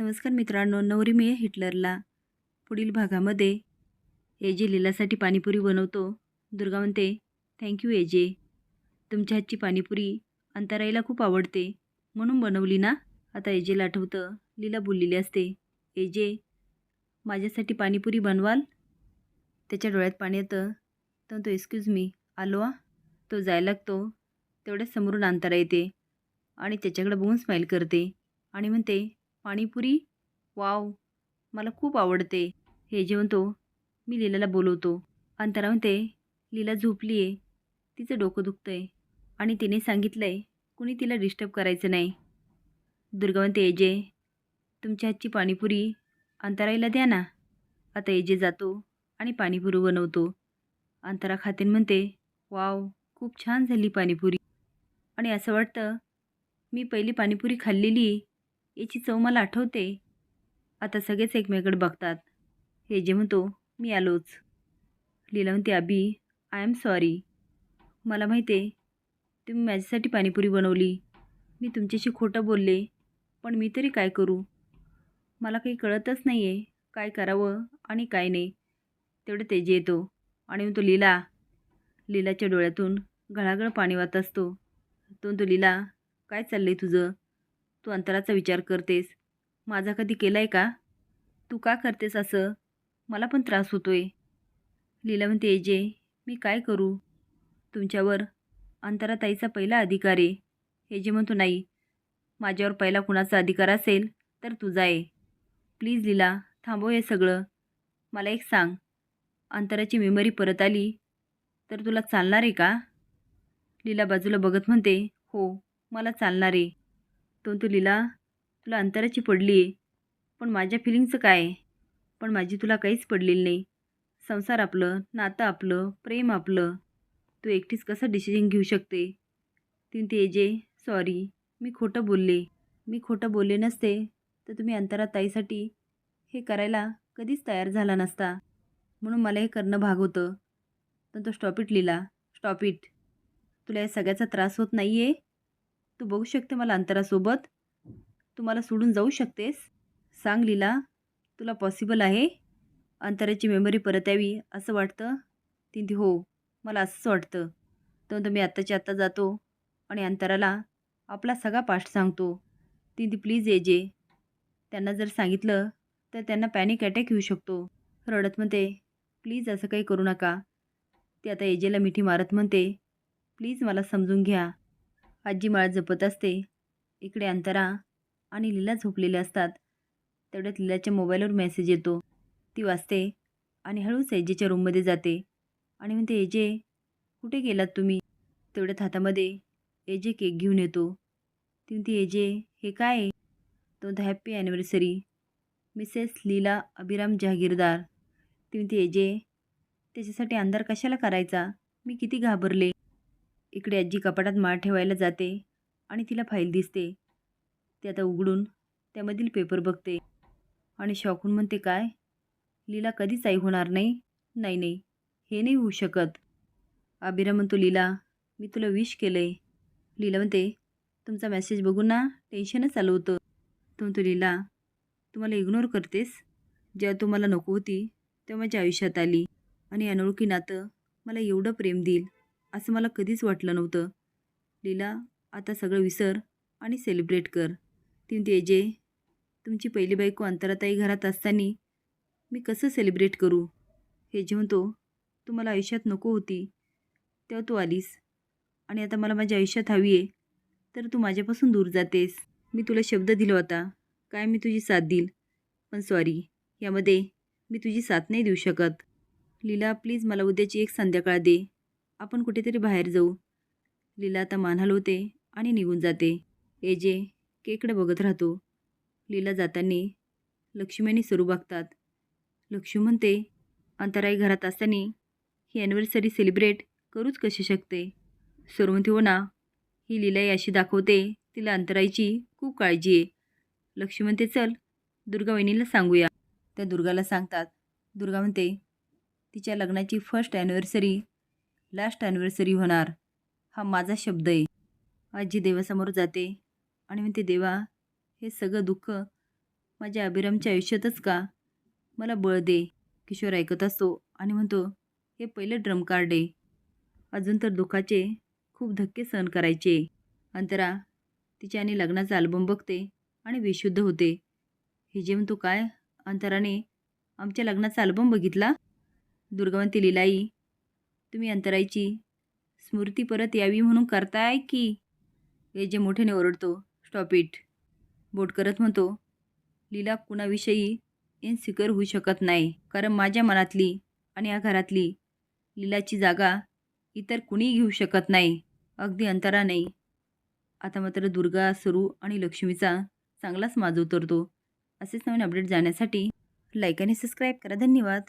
नमस्कार मित्रांनो नवरी मिळे हिटलरला. पुढील भागामध्ये एजे लीलासाठी पाणीपुरी बनवतो. दुर्गा म्हणते थँक्यू एजे. तुमच्या हातची पाणीपुरी अंतराईला खूप आवडते. म्हणून बनवली ना आता एजेला आठवतं. लीला बोललेली असते एजे माझ्यासाठी पाणीपुरी बनवाल त्याच्या डोळ्यात पाणी येतं. तर तो एक्सक्यूज मी आलो आ. तो जायला लागतो. तेवढ्याच समोरून अंतरा येते आणि त्याच्याकडे बघून स्माईल करते आणि म्हणते पाणीपुरी? वाव मला खूप आवडते. हे जेवण तो मी लीलाला बोलवतो. अंतरा म्हणते लीला झोपली आहे तिचं डोकं दुखतं आहे आणि तिने सांगितलं आहे कुणी तिला डिस्टर्ब करायचं नाही. दुर्गा म्हणते एजे तुमच्या हातची पाणीपुरी अंतराईला द्या ना. आता एजे जातो आणि पाणीपुरी बनवतो. अंतरा खातेन म्हणते वाव खूप छान झाली पाणीपुरी. आणि असं वाटतं मी पहिली पाणीपुरी खाल्लेली याची चव मला आठवते. आता सगळेच एकमेकडे बघतात. हे जे म्हणतो मी आलोच. लीला म्हणते अबी आय एम सॉरी मला माहिती आहे तुम्ही माझ्यासाठी पाणीपुरी बनवली. मी तुमच्याशी खोटं बोलले पण मी तरी काय करू? मला काही कळतच नाही आहे काय करावं आणि काय नाही. तेवढं तेजे येतो. आणि तो लीला. लीलाच्या डोळ्यातून गळागळ पाणी वाहत असतो. तो तो लीला काय चाललं आहे तुझं? तू अंतराचा विचार करतेस. माझा कधी केला आहे का? तू का करतेस असं? मला पण त्रास होतो आहे लीला म्हणते जे मी काय करू? तुमच्यावर अंतराताईचा पहिला अधिकार आहे. हे जे म्हणतो नाही. माझ्यावर पहिला कुणाचा अधिकार असेल तर तुझा आहे. प्लीज लीला थांबव हे सगळं. मला एक सांग. अंतराची मेमरी परत आली तर तुला चालणार आहे का? लीला बाजूला बघत म्हणते हो मला चालणार आहे. तो तू लीला तुला अंतराची पडली आहे पण माझ्या फिलिंगचं काय? आहे पण माझी तुला काहीच पडलेली नाही. संसार आपलं नातं आपलं प्रेम आपलं. तू एकटीच कसं डिसिजन घेऊ शकते? तीन ते जे सॉरी मी खोटं बोलले. मी खोटं बोलले नसते. तर तुम्ही अंतरा ताईसाठी हे करायला कधीच तयार झाला नसता. म्हणून मला हे करणं भाग होतं. पण तो stop it stop it stop it. तुला या सगळ्याचा त्रास होत नाही आहे तू बघू शकते मला अंतरासोबत. तू मला सोडून जाऊ शकतेस. सांग लीला तुला पॉसिबल आहे. अंतराची मेमरी परत यावी असं वाटतं? तिथे ती हो मला असंच वाटतं. तर मी आत्ताच्या आत्ता जातो आणि अंतराला आपला सगळा पाठ सांगतो. तिथे प्लीज प्लीज एजे त्यांना जर सांगितलं तर त्यांना पॅनिक अटॅक येऊ शकतो. रडत म्हणते प्लीज असं काही करू नका. ती आता एजेला मिठी मारत म्हणते प्लीज मला समजून घ्या. आजी माळ जपत असते. इकडे अंतरा आणि लीला झोपलेल्या असतात. तेवढ्यात लीलाच्या मोबाईलवर मेसेज येतो. ती वाचते आणि हळूच एजेच्या रूममध्ये जाते. आणि म्हणते एजे कुठे गेलात तुम्ही? तेवढ्यात हातामध्ये एजे केक घेऊन येतो. ती म्हणते एजे हे काय आहे? तो the happy anniversary Mrs Leela Abhiram Jahagirdar. ती म्हणते एजे त्याच्यासाठी अंधार कशाला करायचा? मी किती घाबरले. इकडे आजी कपाटात माळ ठेवायला जाते आणि तिला फाईल दिसते. ती आता उघडून त्यामधील पेपर बघते आणि शॉकून म्हणते काय? लीला कधीच आई होणार नाही? नाही नाही. हे नाही होऊ शकत. आबिरा म्हणतो लीला मी तुला विश केलं आहे लीला म्हणते तुमचा मेसेज बघून ना टेन्शनच आलं होतं. तो म्हणतो लीला तुम्हाला इग्नोर करतेस? जेव्हा तू मला नको होती तेव्हा माझ्या आयुष्यात आली आणि अनोळखी नातं मला एवढं प्रेम देईल. असं मला कधीच वाटलं नव्हतं. लीला आता सगळं विसर आणि सेलिब्रेट कर. ती तेजे जे तुमची पहिली बायको अंतराताई घरात असताना मी कसं सेलिब्रेट करू हे जे तो तू मला आयुष्यात नको होती. तेव्हा तू आलीस. आणि आता मला माझ्या आयुष्यात हवी आहे. तर तू माझ्यापासून दूर जातेस. मी तुला शब्द दिला होता काय मी तुझी साथ देईल? पण सॉरी यामध्ये मी तुझी साथ नाही देऊ शकत. लीला प्लीज मला उद्याची एक संध्याकाळ दे. आपण कुठेतरी बाहेर जाऊ. लीला आता मान हलवते आणि निघून जाते. एजे केकडे बघत राहतो. लीला जाताना लक्ष्मी सुरू सरू बघतात लक्ष्मी म्हणते अंतराई घरात असताना ही ॲनिव्हर्सरी सेलिब्रेट करूच कशी शकते? सरू म्हणते हो ना. ही लीलाई अशी दाखवते तिला अंतराईची खूप काळजी आहे. लक्ष्मी म्हणते चल दुर्गा वहिनीला सांगूया. त्या दुर्गाला सांगतात. दुर्गा म्हणते तिच्या लग्नाची फर्स्ट ॲनिव्हर्सरी लास्ट ॲनिव्हर्सरी होणार. हा माझा शब्द आहे. आजी देवासमोर जाते. आणि म्हणते देवा हे सगळं दुःख माझ्या अभिरामच्या आयुष्यातच का? मला बळ दे. किशोर ऐकत असतो आणि म्हणतो हे पहिलं ड्रम कार्ड आहे. अजून तर दुःखाचे खूप धक्के सहन करायचे. अंतरा तिच्या आणि लग्नाचा अल्बम बघते आणि विशुद्ध होते. हे जे म्हणतो काय? अंतराने आमच्या लग्नाचा अल्बम बघितला? दुर्गावंती लिलाई तुम्ही अंतराईची स्मृती परत यावी म्हणून करताय की हे जे मोठ्याने ओरडतो? स्टॉप इट बोट करत म्हणतो लीला कुणाविषयी इनसिक्युअर होऊ शकत नाही. कारण माझ्या मनातली आणि या घरातली लीलाची जागा इतर कुणीही घेऊ शकत नाही. अगदी अंतरा नाही आता मात्र दुर्गा सरू आणि लक्ष्मीचा चांगलाच माज उतरतो. असेच नवीन अपडेट जाण्यासाठी लाईक आणि सबस्क्राईब करा. धन्यवाद.